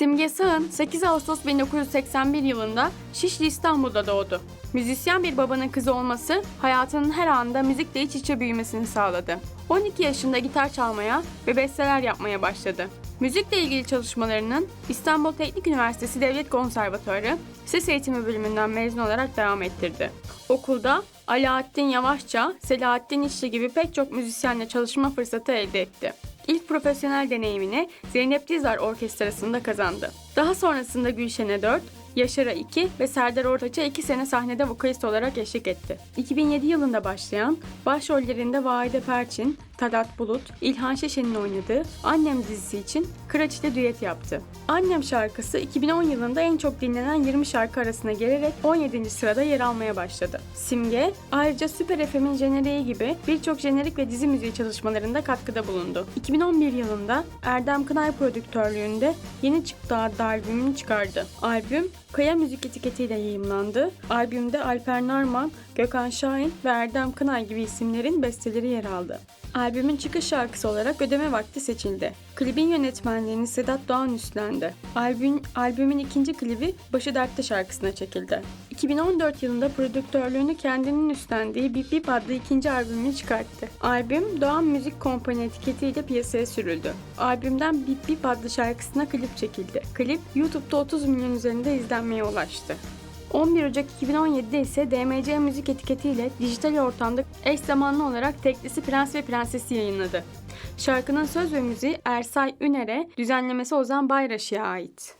Simge Sağın 8 Ağustos 1981 yılında Şişli İstanbul'da doğdu. Müzisyen bir babanın kızı olması hayatının her anında müzikle iç içe büyümesini sağladı. 12 yaşında gitar çalmaya ve besteler yapmaya başladı. Müzikle ilgili çalışmalarının İstanbul Teknik Üniversitesi Devlet Konservatuarı Ses Eğitimi bölümünden mezun olarak devam ettirdi. Okulda Alaaddin Yavaşça, Selahattin İşçi gibi pek çok müzisyenle çalışma fırsatı elde etti. İlk profesyonel deneyimini Zeynep Dizar Orkestrası'nda kazandı. Daha sonrasında Gülşen'e 4, Yaşar'a 2 ve Serdar Ortaç'a 2 sene sahnede vokalist olarak eşlik etti. 2007 yılında başlayan, başrollerinde Vahide Perçin, Tadat Bulut, İlhan Şeşen'in oynadığı Annem dizisi için Kıraç ile düet yaptı. Annem şarkısı 2010 yılında en çok dinlenen 20 şarkı arasına gelerek 17. sırada yer almaya başladı. Simge ayrıca Süper FM'in jeneriği gibi birçok jenerik ve dizi müziği çalışmalarında katkıda bulundu. 2011 yılında Erdem Kınay prodüktörlüğünde Yeni Çıktı adlı albümünü çıkardı. Albüm Kaya Müzik etiketiyle yayımlandı. Albümde Alper Narman, Gökhan Şahin ve Erdem Kınay gibi isimlerin besteleri yer aldı. Albümün çıkış şarkısı olarak Ödeme Vakti seçildi. Klibin yönetmenliğini Sedat Doğan üstlendi. Albüm, albümün ikinci klibi Başı Dertte şarkısına çekildi. 2014 yılında prodüktörlüğünü kendinin üstlendiği Bip Bip adlı ikinci albümünü çıkarttı. Albüm Doğan Müzik Kompani etiketiyle piyasaya sürüldü. Albümden Bip Bip adlı şarkısına klip çekildi. Klip YouTube'da 30 milyon üzerinde izlenmeye ulaştı. 11 Ocak 2017'de ise DMC Müzik etiketiyle dijital ortamda eş zamanlı olarak teklisi Prens ve Prensesi yayınladı. Şarkının söz ve müziği Ersay Üner'e, düzenlemesi Ozan Bayraşı'ya ait.